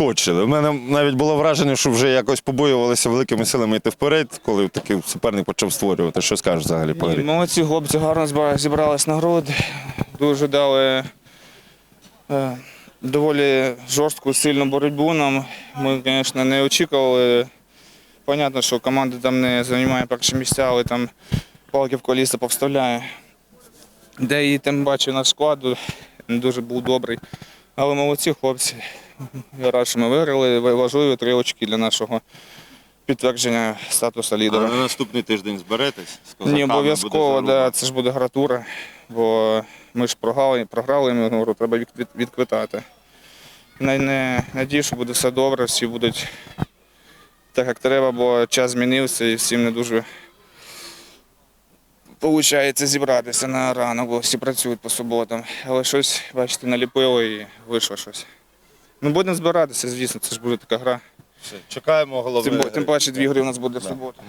підскочили. У мене навіть було враження, що вже якось побоювалися великими силами йти вперед, коли такий суперник почав створювати. Що скажеш взагалі по грі? молодці хлопці гарно зібрались на груди. Дуже дали е, доволі жорстку, сильну боротьбу нам. Ми, звісно, не очікували. Понятно, що команда там не займає перші місця, але там палки в коліса повставляє. Де і тим бачив наш склад, дуже був добрий. Але молодці хлопці. Я рад, що ми виграли. Важливі три очки для нашого підтвердження статусу лідера. на наступний тиждень зберетесь? З Ні, обов'язково, да, це ж буде гратура, бо ми ж програли, програли минулого року, треба від, від, відквитати. Не, не, надію, що буде все добре, всі будуть так, як треба, бо час змінився і всім не дуже виходить зібратися на ранок, бо всі працюють по суботам. Але щось, бачите, наліпило і вийшло щось. Ну, будемо збиратися, звісно, це ж буде така гра. Чекаємо головне. Тим, тим паче дві гри у нас буде в суботу.